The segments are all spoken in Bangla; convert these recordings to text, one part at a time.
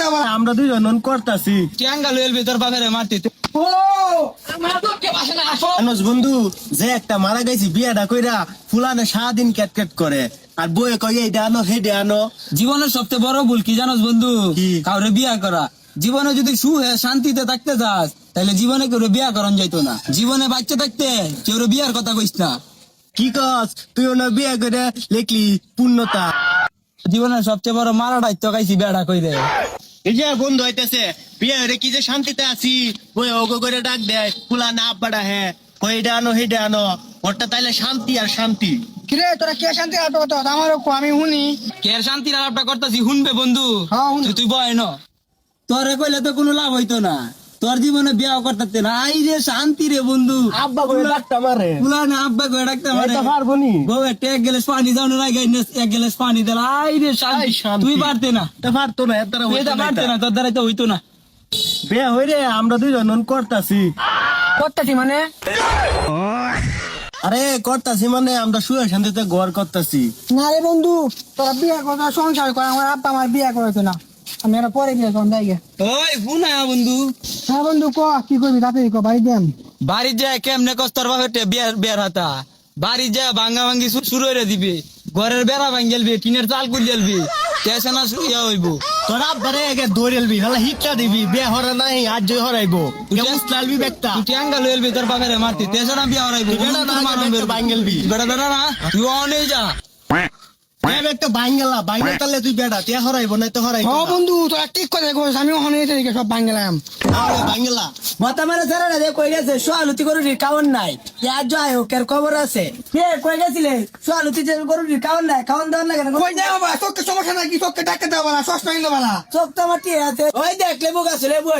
দেওয়া? আমরা দুইজন নন করতাছি। টিয়াঙ্গা লইল তোর বাপের মারতে? ও! আমার চোখকে বাসে না আসো। বন্ধু যে একটা মারা গেছি বিয়াটা কইরা ফুলানে সারাদিন ক্যাট ক্যাট করে। আর বইয়ে কই আনো জীবনের সবচেয়ে বড় ভুল কি জানোস বন্ধু? কাউরে বিয়া করা। জীবনে যদি সুহে শান্তিতে থাকতে চাস তাহলে জীবনে কেউ বিয়া করন যাইতো না। জীবনে বাচ্চা থাকতে কেউ বিয়ার কথা কইস না। কি কস? তুই ওনা বিয়া করে লিখলি পূর্ণতা। জীবনের সবচেয়ে বড় মারা দায়িত্ব খাইছি বেড়া কই রে এই যে বন্ধু হইতেছে বিয়া হইরে কি যে শান্তিতে আছি? বই ওগো করে ডাক দেয় ফুলা না হ্যাঁ। কই এটা আনো হেডে আনো। ওরটা তাইলে শান্তি আর শান্তি। কিরে তোরা কে শান্তি আটো কথা আমারও কো আমি শুনি। কের শান্তির আলাপটা করতেছি শুনবে বন্ধু? হ্যাঁ, তুই বয় ন। তোরে কইলে তো কোনো লাভ হইতো না। তোর জীবনে বিয়া করতে না আই রে শান্তি রে বন্ধু। আব্বা করে ডাকটা মারে ফুলা না আব্বা করে ডাকতে পারে এটা পারব নি। বউ একটা এক গ্লাস পানি দাও না গাই এক গ্লাস পানি দিলা আই রে শান্তি। তুই পারতে না। এটা পারতো না এটা পারতে। না তোর দ্বারা তো হইতো না। বিয়া হইরে আমরা দুইজন নন করতাছি। করতেছি মানে? আরে করতাছি মানে আমরা শুয়ে শান্তিতে ঘর করতাছি। না রে বন্ধু তোরা বিয়ে করা সংসার কর আমার আব্বা আমার বিয়ে করেছে না। আমি এরা পরে বিয়ে করুন যাই ওই শুনা বন্ধু। হ্যাঁ বন্ধু ক কি করবি তাড়াতাড়ি ক বাড়ি দেন বাড়ি যায় কেমনে কস্তর ভাবে বিয়ার বিয়ার হাতা। বাড়ি যায় ভাঙ্গা ভাঙ্গি শুরু হয়ে দিবি। ঘরের বেড়া ভাঙ্গেলবি টিনের চাল কুলবি টেশনা ইয়া হইব। তোর আব্বারে একে দৌড়েলবি হলে হিটটা দিবি বিয়া হরা নাই আজ জয় হরাইবো। তুই- মুসলালবি বেকটা তুই টিয়াঙ্গা লইলবি তোর বাপের মারতি। টেশনা বিয়া হরাইব। বেড়া না, আগে বেড়া ভাঙ্গেলবি। বেড়া বেড়া না তুই অনেক যা। একটা বাইঙ্গেলা বাইঙ্গেল তাহলে তুই বেড়া তিয়া হরাইবো না তো হরাইবো ও বন্ধু তোরা ঠিক কথা আমি ওখানে এসে সব বাঙ্গেলাম আরে বাইঙ্গেলা মাথা মারা যারা না কই গেছে সোয়ালুতি গরুর কাউন নাই। ইয়ার জয় হোক এর খবর আছে। কে কই গেছিলে? সোয়ালুতি যে কাউন নাই কাউন কই বাবা সমস্যা ডাকে চোখ তো আমার টিয়ে আছে। ওই দেখ লেবু গাছ লেবু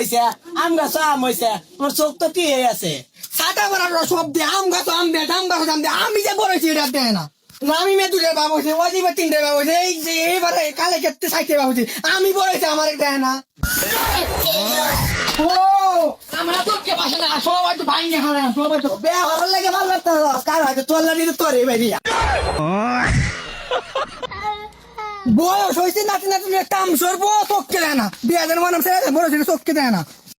আম গাছ আম হয়েছে আমার চোখ তো টিয়ে আছে। সাদা বালা সব দিয়ে আম গাছ আম দে আম গাছ আম দে আমি যে বলেছি এটা দেয় না না, আমি মে দুটো বাবা হয়েছে দিবে তিনটে বাবা এই যে এবারে কালে কেটে সাইতে বাবা আমি বলেছি আমার দেয় না। ও, আমরা তোকে বাসা না, সবাই তো ভাই না সবাই তো বে হরার লাগে ভালো লাগতো কার হয়তো তোর লাগি তো তোর বেরিয়া বয়স হয়েছে, নাতি নাতি কাম সরবো, তোকে দেয় না। বিয়া যেন মানুষ বলেছিল তোকে দেয় না।